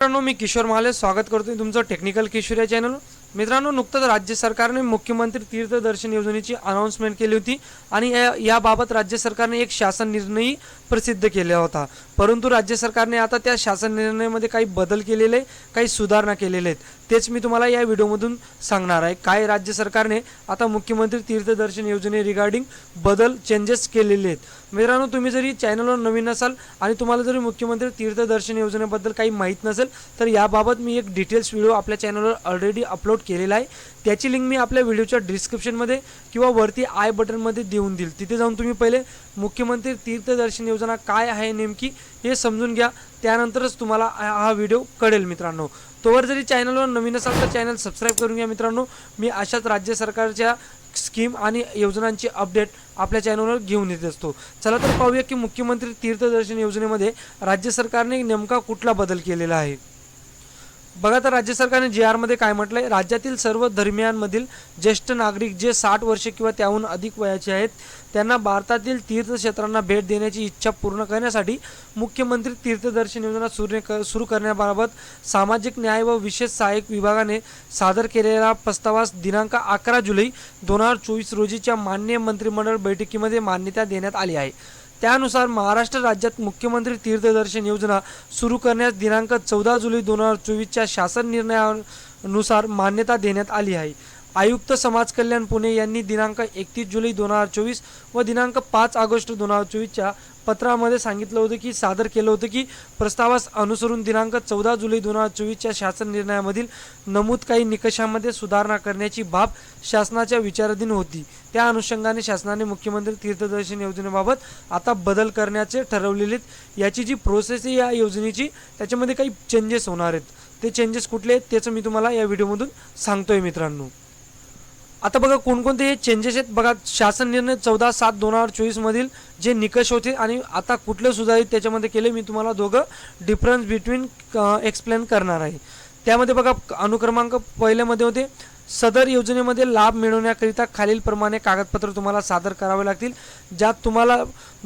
मित्रांनो मी किशोर महाले. स्वागत करतोय तुमचं टेक्निकल किशोर या चॅनल मित्रांनो नुकतंच राज्य सरकारने मुख्यमंत्री तीर्थदर्शन योजनेची अनाऊन्समेंट केली होती आणि या- याबाबत राज्य सरकारने एक शासन निर्णयही प्रसिद्ध केला होता. परंतु राज्य सरकारने आता त्या शासन निर्णयामध्ये काही बदल केलेले आहे, काही सुधारणा केलेल्या आहेत. तेच मी तुम्हाला या व्हिडिओमधून सांगणार आहे. काय राज्य सरकारने आता मुख्यमंत्री तीर्थदर्शन योजने रिगार्डिंग बदल चेंजेस केलेले आहेत. मित्रांनो तुम्ही जरी चॅनलवर नवीन असाल आणि तुम्हाला जरी मुख्यमंत्री तीर्थदर्शन योजनेबद्दल काही माहीत नसेल तर याबाबत मी एक डिटेल्स व्हिडिओ आपल्या चॅनलवर ऑलरेडी अपलोड केलेला आहे. त्याची लिंक मी आपल्या व्हिडिओच्या डिस्क्रिप्शनमध्ये किंवा वरती आय बटनमध्ये देऊन देईल. तिथे जाऊन तुम्ही पहिले मुख्यमंत्री तीर्थदर्शन योजना काय आहे नेमकी हे समजून घ्या. त्यानंतरच तुम्हाला हा हा व्हिडिओ कळेल मित्रांनो. तोवर जरी चॅनलवर नवीन असाल तर चॅनल सबस्क्राईब करून घ्या मित्रांनो. मी अशाच राज्य सरकारच्या स्कीम आणि योजनांची अपडेट आपल्या चॅनलवर घेऊन येत असतो. चला तर पाहूया की मुख्यमंत्री तीर्थदर्शन योजनेमध्ये राज्य सरकारने नेमका कुठला बदल केलेला आहे. बघा तर राज्य सरकारने जी आरमध्ये काय म्हटलंय? राज्यातील सर्व धर्मियांमधील ज्येष्ठ नागरिक जे साठ वर्षे किंवा त्याहून अधिक वयाचे आहेत त्यांना भारतातील तीर्थक्षेत्रांना भेट देण्याची इच्छा पूर्ण करण्यासाठी मुख्यमंत्री तीर्थदर्शन योजना सुरू क सुरू करण्याबाबत सामाजिक न्याय व विशेष सहाय्यक विभागाने सादर केलेला प्रस्तावास दिनांक अकरा जुलै दोन हजार चोवीस रोजीच्या मान्य मंत्रिमंडळ बैठकीमध्ये मान्यता देण्यात आली आहे. त्यानुसार महाराष्ट्र राज्यात मुख्यमंत्री तीर्थदर्शन योजना सुरू करण्यास दिनांक चौदा जुलै दोन हजार चोवीसच्या शासन निर्णयानुसार मान्यता देण्यात आली आहे. आयुक्त समाज कल्याण पुणे यांनी दिनांक एकतीस जुलै दोन हजार चोवीस व दिनांक पाच ऑगस्ट दोन हजार चोवीसच्या पत्रामध्ये सांगितलं होतं की सादर केलं होतं की प्रस्तावास अनुसरून दिनांक चौदा जुलै दोन हजार चोवीसच्या शासन निर्णयामधील नमूद काही निकषामध्ये सुधारणा करण्याची बाब शासनाच्या विचाराधीन होती. त्या अनुषंगाने शासनाने मुख्यमंत्री तीर्थदर्शन योजनेबाबत आता बदल करण्याचे ठरवलेले आहेत. याची जी प्रोसेस आहे या योजनेची त्याच्यामध्ये काही चेंजेस होणार आहेत. ते चेंजेस कुठले आहेत त्याचं मी तुम्हाला या व्हिडिओमधून सांगतोय मित्रांनो. आता बघा कोणकोणते हे चेंजेस आहेत? बघा शासन निर्णय चौदा सात दोन हजार चोवीसमधील जे निकष होते आणि आता कुठले सुधारित त्याच्यामध्ये केले मी तुम्हाला दोघं डिफरन्स बिटवीन एक्सप्लेन करणार आहे. त्यामध्ये बघा अनुक्रमांक पहिल्यामध्ये होते. सदर योजनेमध्ये लाभ मिळवण्याकरिता खालीलप्रमाणे कागदपत्र तुम्हाला सादर करावे लागतील ज्यात तुम्हाला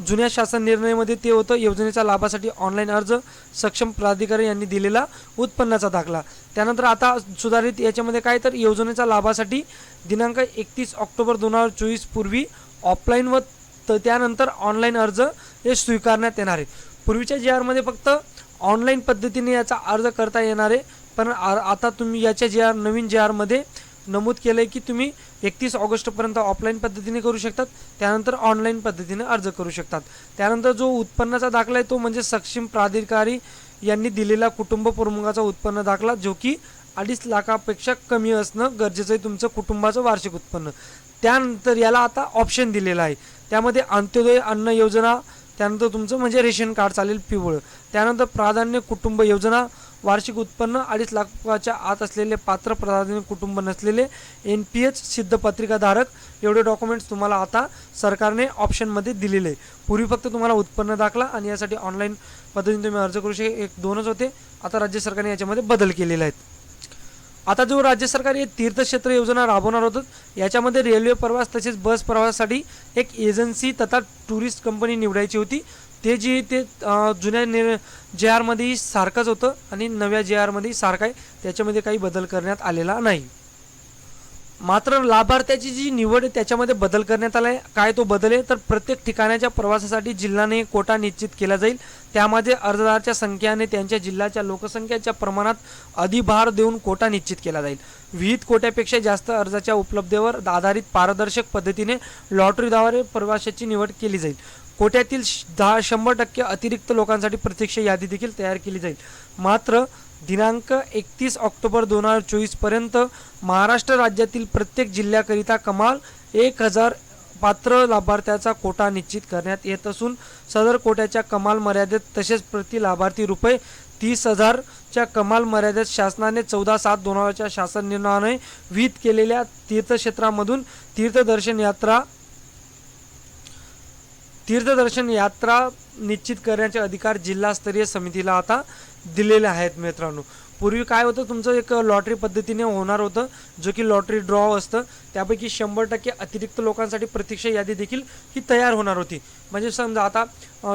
जुन्या शासन निर्णयामध्ये ते होतं योजनेच्या लाभासाठी ऑनलाईन अर्ज सक्षम प्राधिकारी यांनी दिलेला उत्पन्नाचा दाखला. त्यानंतर आता सुधारित याच्यामध्ये काय तर योजनेच्या लाभासाठी दिनांक एकतीस ऑक्टोबर दोन हजार चोवीस पूर्वी ऑफलाईन व त- त्यानंतर ऑनलाईन अर्ज हे स्वीकारण्यात येणार आहे पूर्वीच्या जी आरमध्ये फक्त ऑनलाईन पद्धतीने याचा अर्ज करता येणार आहे पण आ- आता तुम्ही याच्या जी आर नवीन जी आरमध्ये नमूद केलं आहे की तुम्ही एकतीस ऑगस्टपर्यंत ऑफलाईन पद्धतीने करू शकतात त्यानंतर ऑनलाईन पद्धतीने अर्ज करू शकतात. त्यानंतर जो उत्पन्नाचा दाखला आहे तो म्हणजे सक्षम प्राधिकारी यांनी दिलेला कुटुंब प्रमुखाचा उत्पन्न दाखला जो की अडीच लाखापेक्षा कमी असणं गरजेचं आहे तुमचं कुटुंबाचं वार्षिक उत्पन्न. त्यानंतर याला आता ऑप्शन दिलेला आहे. त्यामध्ये अंत्योदय अन्न योजना त्यानंतर तुमचं म्हणजे रेशन कार्ड चालेल पिवळं. त्यानंतर प्राधान्य कुटुंब योजना वार्षिक उत्पन्न अडीच लाखाच्या आत असलेले पात्र प्राधान्य कुटुंब नसलेले एन पी एच सिद्धपत्रिकाधारक एवढे डॉक्युमेंट्स तुम्हाला आता सरकारने ऑप्शनमध्ये दिलेले आहे पूर्वी फक्त तुम्हाला उत्पन्न दाखला आणि यासाठी ऑनलाईन पद्धतीने तुम्ही अर्ज करू शके एक दोनच होते. आता राज्य सरकारने याच्यामध्ये बदल केलेले आहेत. आता जो राज्य सरकार हे तीर्थक्षेत्र योजना राबवणार होतं याच्यामध्ये रेल्वे प्रवास तसेच बस प्रवासासाठी एक एजन्सी तथा टुरिस्ट कंपनी निवडायची होती. ते जी ते जुन्या नि जे आरमध्येही सारखंच होतं आणि नव्या जे आरमध्येही सारखं आहे त्याच्यामध्ये काही बदल करण्यात आलेला नाही. मात्र लाभार्थ्याची जी निवड आहे त्याच्यामध्ये बदल करण्यात आला आहे काय तो बदल आहे? तर प्रत्येक ठिकाणाच्या प्रवासासाठी जिल्ह्याने कोटा निश्चित केला जाईल. त्यामध्ये अर्जदाराच्या संख्याने त्यांच्या जिल्ह्याच्या लोकसंख्येच्या प्रमाणात अधिभार देऊन कोटा निश्चित केला जाईल. विहित कोट्यापेक्षा जास्त अर्जाच्या उपलब्धतेवर आधारित पारदर्शक पद्धतीने लॉटरीद्वारे प्रवाशाची निवड केली जाईल. कोट्यातील श- दहा शंभर टक्के अतिरिक्त लोकांसाठी प्रत्यक्ष यादी देखील तयार केली जाईल. मात्र दिनांक एकतीस ऑक्टोबर दोन हजार चोवीसपर्यंत महाराष्ट्र राज्यातील प्रत्येक जिल्ह्याकरिता कमाल एक हजार पात्र लाभार्थ्याचा कोटा निश्चित करण्यात येत असून सदर कोट्याच्या कमाल मर्यादेत तसेच प्रति लाभार्थी रुपये तीस हजारच्या कमाल मर्यादेत शासनाने चौदा सात दोन हजारच्या शासन निर्णयाने विहित केलेल्या तीर्थक्षेत्रामधून तीर्थदर्शन यात्रा तीर्थदर्शन यात्रा निश्चित करण्याचे अधिकार जिल्हास्तरीय समितीला आता दिलेले आहेत मित्रांनो. पूर्वी काय होतं तुमचं एक लॉटरी पद्धतीने होणार होतं जो की लॉटरी ड्रॉ असतं त्यापैकी शंभर टक्के अतिरिक्त लोकांसाठी प्रतीक्षा यादी देखील ही तयार होणार होती. म्हणजे समजा आता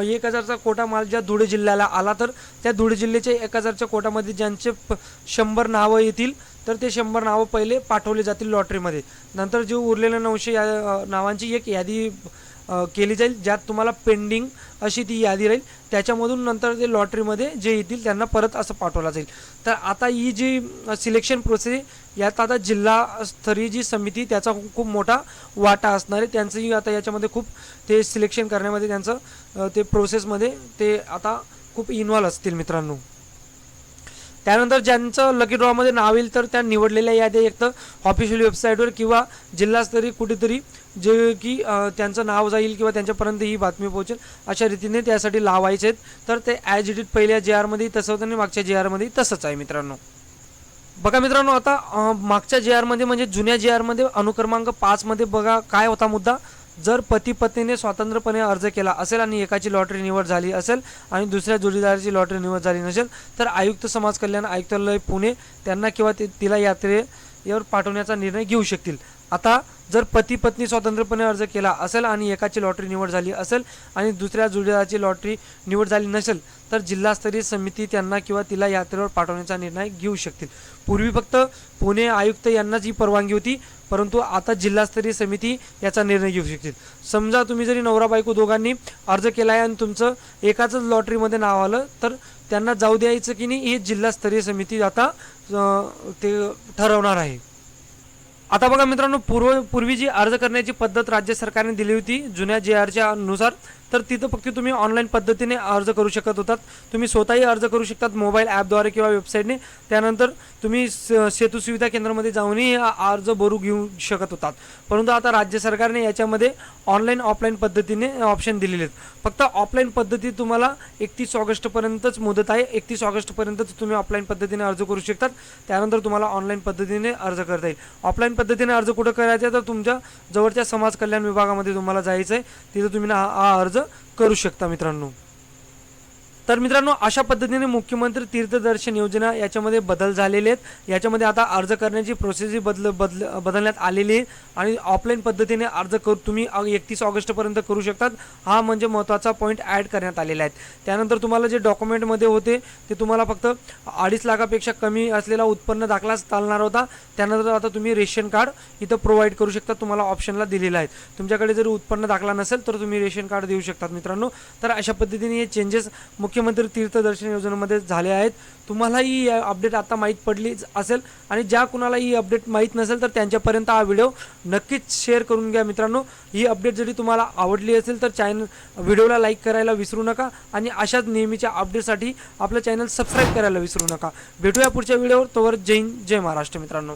एक हजारचा कोटा माल ज्या धुळे जिल्ह्याला आला तर त्या धुळे जिल्ह्याच्या एक हजारच्या कोटामध्ये ज्यांचे प शंभर नावं येतील तर ते शंभर नावं पहिले पाठवले जातील लॉटरीमध्ये. नंतर जे उरलेल्या नऊशे या नावांची एक यादी केली जाईल ज्यात तुम्हाला पेंडिंग अशी ती यादी राहील. त्याच्यामधून नंतर ते लॉटरीमध्ये जे येतील त्यांना परत असं पाठवलं जाईल. तर आता ही जी सिलेक्शन प्रोसेस यात आता जिल्हास्तरीय जी समिती त्याचा खूप मोठा वाटा असणार आहे. त्यांचंही आता याच्यामध्ये खूप ते सिलेक्शन करण्यामध्ये त्यांचं ते प्रोसेसमध्ये ते आता खूप इन्व्हॉल्व असतील मित्रांनो. त्यानंतर ज्यांचं लकी ड्रॉमध्ये नाव येईल तर त्या निवडलेल्या याद्या एक तर ऑफिशियल वेबसाईटवर किंवा जिल्हास्तरीय कुठेतरी जे की त्यांचं नाव जाईल किंवा त्यांच्यापर्यंत ही बातमी पोहोचेल अशा रीतीने त्यासाठी लावायचे आहेत. तर ते ॲज इट इट पहिल्या जे आरमध्ये तसं होतं आणि मागच्या जे आरमध्ये तसंच आहे मित्रांनो. बघा मित्रांनो आता मागच्या जे आरमध्ये म्हणजे जुन्या जे आरमध्ये अनुक्रमांक पाचमध्ये बघा काय होता मुद्दा. जर पती पत्नीने स्वतंत्रपणे अर्ज केला असेल आणि एकाची लॉटरी निवड झाली असेल आणि दुसऱ्या जोडीदाराची लॉटरी निवड झाली नसेल तर आयुक्त समाज कल्याण आयुक्तालय पुणे त्यांना किंवा ते तिला यात्रेवर पाठवण्याचा निर्णय घेऊ शकतील. आता जर पती पत्नी स्वतंत्रपणे अर्ज केला असेल आणि एकाची लॉटरी निवड झाली असेल आणि दुसऱ्या जोडीदाराची लॉटरी निवड झाली नसेल तर जिल्हास्तरीय समिती त्यांना किंवा तिला यात्रेवर पाठवण्याचा निर्णय घेऊ शकतील. पूर्वी फक्त पुणे आयुक्त यांनाच ही परवानगी होती. परंतु आता जिल्हास्तरीय समिती याचा निर्णय घेऊ शकतील समजा तुम्ही जरी नवरा बायको दोघांनी अर्ज केला आहे आणि तुमचं एकाच लॉटरीमध्ये नाव आलं तर त्यांना जाऊ द्यायचं की नाही हे जिल्हास्तरीय समिती आता ते ठरवणार आहे. आता बघा मित्रांनो पूर्व पूर्वी जी अर्ज करण्याची पद्धत राज्य सरकारने दिली होती जुन्या जे आरच्या नुसार तर तिथं फक्त तुम्ही ऑनलाईन पद्धतीने अर्ज करू शकत होतात. तुम्ही स्वतःही अर्ज करू शकतात मोबाईल ॲपद्वारे किंवा वेबसाईटने त्यानंतर तुम्ही सेतू सुविधा केंद्रामध्ये जाऊनही अर्ज भरू घेऊ शकत होतात. परंतु आता राज्य सरकारने याच्यामध्ये ऑनलाईन ऑफलाईन पद्धतीने ऑप्शन दिलेले आहेत. फक्त ऑफलाईन पद्धती तुम्हाला एकतीस ऑगस्टपर्यंतच मुदत आहे. एकतीस ऑगस्टपर्यंतच तुम्ही ऑफलाईन पद्धतीने अर्ज करू शकतात. त्यानंतर तुम्हाला ऑनलाईन पद्धतीने अर्ज करता येईल. ऑफलाईन पद्धतीने अर्ज कुठं करायचा आहे? तर तुमच्या जवळच्या समाज कल्याण विभागामध्ये तुम्हाला जायचं आहे तिथं तुम्ही हा अर्ज करू शकता मित्रांनो. तर मित्रांनो अशा पद्धतीने मुख्यमंत्री तीर्थदर्शन योजना याच्यामध्ये बदल झालेले आहेत. याच्यामध्ये आता अर्ज करण्याची प्रोसेस बदल बदल बदलण्यात आलेली आहे. आणि ऑफलाईन पद्धतीने अर्ज करू तुम्ही एकतीस ऑगस्टपर्यंत करू शकतात. हा म्हणजे महत्त्वाचा पॉईंट ॲड करण्यात आलेला आहे. त्यानंतर तुम्हाला जे डॉक्युमेंटमध्ये होते ते तुम्हाला फक्त अडीच लाखापेक्षा कमी असलेला उत्पन्न दाखलाच चालणार होता. त्यानंतर आता तुम्ही रेशन कार्ड इथं प्रोव्हाइड करू शकता. तुम्हाला ऑप्शनला दिलेला आहे. तुमच्याकडे जर उत्पन्न दाखला नसेल तर तुम्ही रेशन कार्ड देऊ शकतात मित्रांनो. तर अशा पद्धतीने हे चेंजेस मुख्य मुख्यमंत्री तीर्थदर्शन योजनेमध्ये झाले आहेत. तुम्हाला ही अपडेट आता माहीत पडलीच असेल आणि ज्या कुणाला ही अपडेट माहीत नसेल तर त्यांच्यापर्यंत हा व्हिडिओ नक्कीच शेअर करून घ्या मित्रांनो. ही अपडेट जरी तुम्हाला आवडली असेल तर चॅनल व्हिडिओला लाईक करायला विसरू नका आणि अशाच नेहमीच्या अपडेटसाठी आपलं चॅनल सबस्क्राईब करायला विसरू नका. भेटूया पुढच्या व्हिडिओवर तोवर जय हिंद जय महाराष्ट्र मित्रांनो.